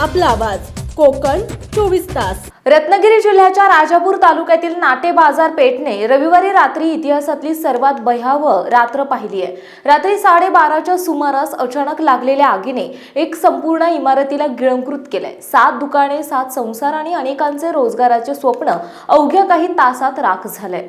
आपला आवाज. कोकण चोवीस तास. रत्नागिरी जिल्ह्याच्या राजापूर तालुक्यातील नाटे बाजार पेठने रविवारी रात्री इतिहासातली सर्वात भयावह रात्र पाहिली आहे. रात्री साडेबाराच्या सुमारास अचानक लागलेल्या आगीने एक संपूर्ण इमारतीला गिळंकृत केलंय. सात दुकाने सात संसार आणि अनेकांचे रोजगाराचे स्वप्न अवघ्या काही तासात राख झालंय.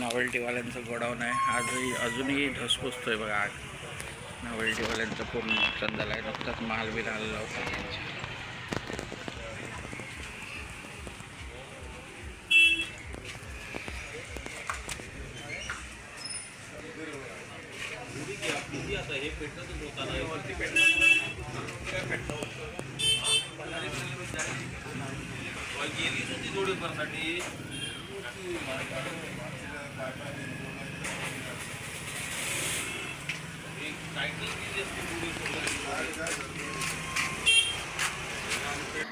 नॉवेल्टीवाल्यांचं गोडाऊन आहे. आजही अजूनही ढसपुसतोय बघा आग. नॉवेल्टीवाल्यांचं पूर्ण नुकसान झालं आहे नुकताच माल बिल आलेला होता त्यांचे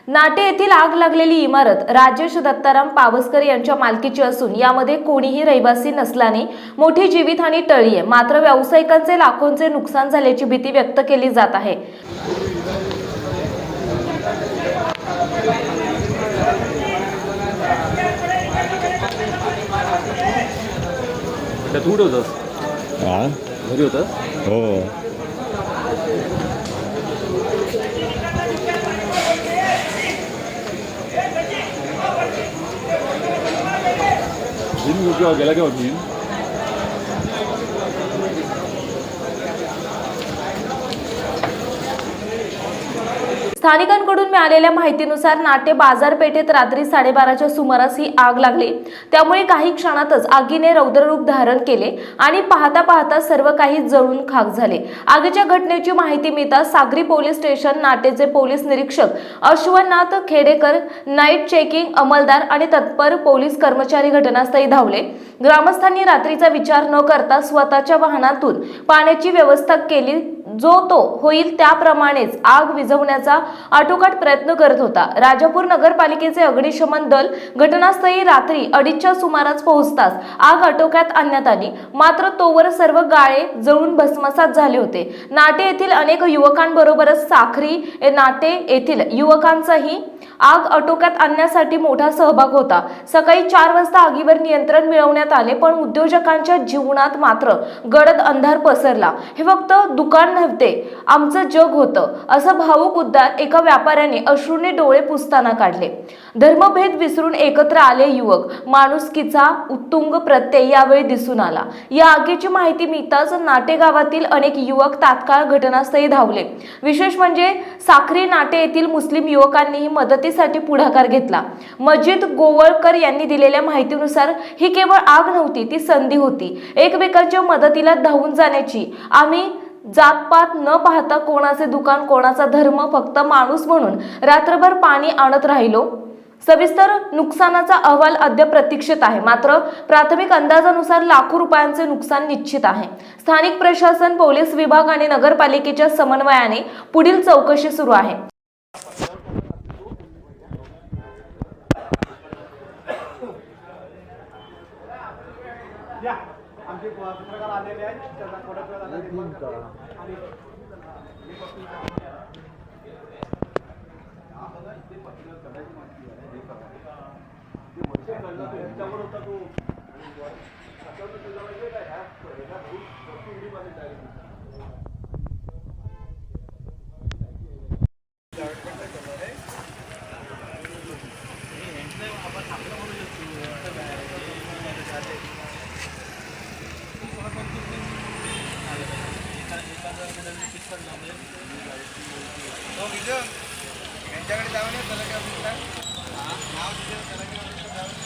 नाटे येथील आग लागलेली इमारत राजेश दत्ताराम पावसकर यांच्या मालकीची असून यामध्ये कोणीही रहिवासी नसल्याने मोठी जीवितहानी टळली आहे. मात्र व्यावसायिकांचे लाखोंचे नुकसान झाल्याची भीती व्यक्त केली जात आहे. त्या तू कुठे होतास हा? घरी होतास हो. जिम केव्हा गेला केव्हा जिम स्थानिकांकडून मिळालेल्या माहितीनुसार नाटे बाजारपेठेत रात्री साडेबाराच्या सुमारास ही आग लागली. त्यामुळे काही क्षणातच आगीने रौद्ररूप धारण केले आणि पाहता पाहता सर्व काही जळून खाक झाले. आगीच्या घटनेची माहिती मिळताच सागरी पोलीस स्टेशन नाटेचे पोलीस निरीक्षक अश्वनाथ खेडेकर नाईट चेकिंग अंमलदार आणि तत्पर पोलीस कर्मचारी घटनास्थळी धावले. ग्रामस्थांनी रात्रीचा विचार न करता स्वतःच्या वाहनातून पाण्याची व्यवस्था केली. जो तो होईल त्याप्रमाणेच आग विझवण्याचा आटोकाट प्रयत्न करत होता. राजापूर नगरपालिकेचे अग्निशमन दल घटनास्थळी रात्री अडीचच्या सुमारास पोहोचताच आग आटोक्यात आणण्यात आली. मात्र तोवर सर्व गाळे जळून भस्मसात झाले होते. नाटे येथील अनेक युवकांबरोबरच साखरी नाटे येथील युवकांचाही आग आटोक्यात आणण्यासाठी मोठा सहभाग होता. सकाळी चार वाजता आगीवर नियंत्रण मिळवण्यात आले पण उद्योजकांच्या जीवनात मात्र गडद अंधार पसरला. हे फक्त दुकान नव्हते आमचं जग होतं असं भाऊक उद्गार एका व्यापाऱ्याने अश्रूने डोळे पुसताना काढले. धर्मभेद विसरून एकत्र आले युवक. माणुसकीचा उत्तुंग प्रत्यय यावेळी दिसून आला. या आगीची माहिती मिळताच नाटे गावातील अनेक युवक तात्काळ घटनास्थळी धावले. विशेष म्हणजे साखरी नाटे येथील मुस्लिम युवकांनीही मदतीसाठी पुढाकार घेतला. मजिद गोवळकर यांनी दिलेल्या माहितीनुसार ही केवळ आग नव्हती ती संधी होती. एकमेकांच्या मदतीला धावून जाण्याची. आम्ही जातपात न पाहता कोणाचे दुकान कोणाचा धर्म फक्त माणूस म्हणून रात्रभर पाणी आणत राहिलो. सविस्तर नुकसानाचा अहवाल अद्याप प्रतीक्षित आहे. मात्र प्राथमिक अंदाजानुसार लाखो रुपयांचे नुकसान निश्चित आहे. स्थानिक प्रशासन पोलीस विभाग आणि नगरपालिकेच्या समन्वयाने पुढील चौकशी सुरू आहे. आमचे पत्रकार आलेले आहेत. त्यांना. आणि ते घडलं ते ह्याच्यावर होता तो. तो विजय. यांच्याकडे जाऊन या तलाठी ऑफिसला नाव दिलं तलाठी